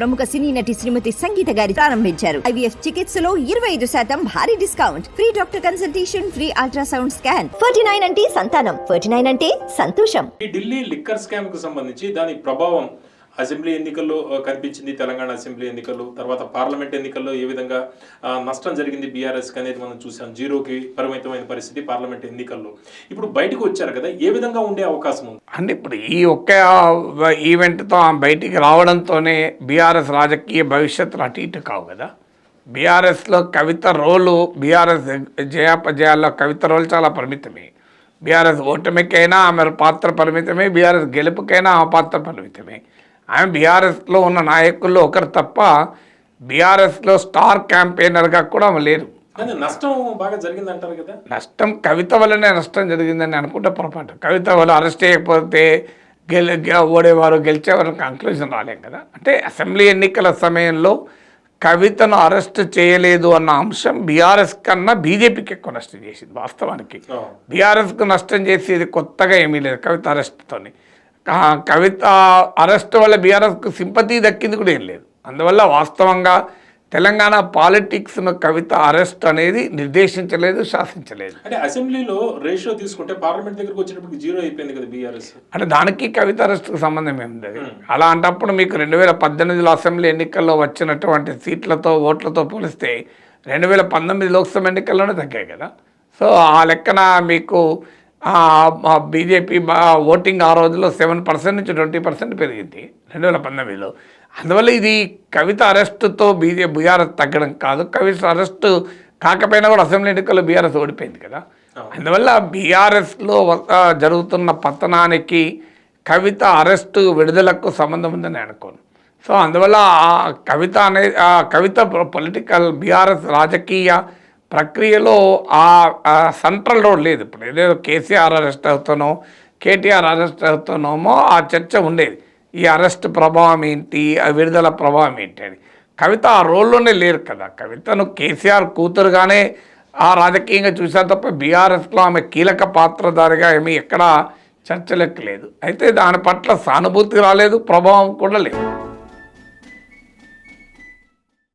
ప్రముఖ సినీ నటి శ్రీమతి సంగీత గారి ప్రారంభించారు. ఐవీఎఫ్ చికిత్సలో ఇరవై ఐదు శాతం భారీ discount. Free doctor consultation free ultrasound scan. Forty nine అంటే సంతానం. ఫోర్టీ నైన్ అంటే సంతోషం. ఈ ఢిల్లీ లిక్కర్ స్కామ్కు సంబంధించి దాని ప్రభావం అసెంబ్లీ ఎన్నికల్లో కనిపించింది తెలంగాణ అసెంబ్లీ ఎన్నికలు తర్వాత పార్లమెంట్ ఎన్నికల్లో ఏ విధంగా నష్టం జరిగింది బీఆర్ఎస్కి అనేది మనం చూసాం. జీరోకి పరిమితమైన పరిస్థితి పార్లమెంట్ ఎన్నికల్లో. ఇప్పుడు బయటకు వచ్చారు కదా ఏ విధంగా ఉండే అవకాశం ఉంది? అంటే ఇప్పుడు ఈ ఒక్క ఈవెంట్తో ఆమె బయటికి రావడంతోనే బీఆర్ఎస్ రాజకీయ భవిష్యత్తులు అటు ఇటు కావు కదా. బీఆర్ఎస్లో కవిత రోలు బీఆర్ఎస్ జయాపజయాల్లో కవిత రోలు చాలా పరిమితమే. బీఆర్ఎస్ ఓటమికైనా ఆమె పాత్ర పరిమితమే బీఆర్ఎస్ గెలుపుకైనా ఆమె పాత్ర పరిమితమే. ఆమె బీఆర్ఎస్లో ఉన్న నాయకుల్లో ఒకరు తప్ప బీఆర్ఎస్లో స్టార్ క్యాంపెయినర్గా కూడా ఆమె లేరు. నష్టం బాగా జరిగింది అంటారు కదా? నష్టం కవిత వల్లనే నష్టం జరిగిందని అనుకుంటే పొరపాటు. కవిత వల్ల అరెస్ట్ చేయకపోతే గెలి ఓడేవారు గెలిచేవారు కంక్లూజన్ రాలేం కదా? అంటే అసెంబ్లీ ఎన్నికల సమయంలో కవితను అరెస్ట్ చేయలేదు అన్న అంశం బీఆర్ఎస్ కన్నా బీజేపీకి ఎక్కువ నష్టం చేసింది వాస్తవానికి. బీఆర్ఎస్కు నష్టం చేసేది కొత్తగా ఏమీ లేదు కవిత అరెస్ట్తోని. కవిత అరెస్ట్ వల్ల బీఆర్ఎస్కు సింపతి దక్కింది కూడా ఏం లేదు. అందువల్ల వాస్తవంగా తెలంగాణ పాలిటిక్స్ను కవిత అరెస్ట్ అనేది నిర్దేశించలేదు శాసించలేదు. అంటే అసెంబ్లీలో రేషియో తీసుకుంటే పార్లమెంట్ దగ్గరకు వచ్చేటప్పటికి జీరో అయిపోయింది కదా బీఆర్ఎస్. అంటే దానికి కవిత అరెస్ట్కు సంబంధం ఏముంది అలా అంటప్పుడు మీకు రెండు వేల పద్దెనిమిదిలో అసెంబ్లీ ఎన్నికల్లో వచ్చినటువంటి సీట్లతో ఓట్లతో పోలిస్తే రెండు వేల పంతొమ్మిది లోక్సభ ఎన్నికల్లోనే తగ్గాయి కదా. సో ఆ లెక్కన మీకు బీజేపీ ఓటింగ్ ఆ రోజుల్లో సెవెన్ పర్సెంట్ నుంచి ట్వంటీ పర్సెంట్ పెరిగింది రెండు వేల పంతొమ్మిదిలో. అందువల్ల ఇది కవిత అరెస్టుతో బీజే బీఆర్ఎస్ తగ్గడం కాదు. కవిత అరెస్టు కాకపోయినా కూడా అసెంబ్లీ ఎన్నికల్లో బీఆర్ఎస్ ఓడిపోయింది కదా. అందువల్ల బీఆర్ఎస్లో జరుగుతున్న పతనానికి కవిత అరెస్టు విడుదలకు సంబంధం ఉందని అనుకోను. సో అందువల్ల ఆ కవిత అనే కవిత పొలిటికల్ బీఆర్ఎస్ రాజకీయ ప్రక్రియలో ఆ సెంట్రల్ రోడ్ లేదు. ఇప్పుడు ఏదేదో కేసీఆర్ అరెస్ట్ అవుతానో కేటీఆర్ అరెస్ట్ అవుతానోమో ఆ చర్చ ఉండేది. ఈ అరెస్ట్ ప్రభావం ఏంటి? ఆ విడుదల ప్రభావం ఏంటి అని. కవిత ఆ రోల్లోనే లేరు కదా. కవితను కేసీఆర్ కూతురుగానే ఆ రాజకీయంగా చూశారు తప్ప బీఆర్ఎస్లో ఆమె కీలక పాత్రధారిగా ఏమీ ఎక్కడా చర్చలెక్కలేదు అయితే దాని పట్ల సానుభూతి రాలేదు ప్రభావం కూడా లేదు.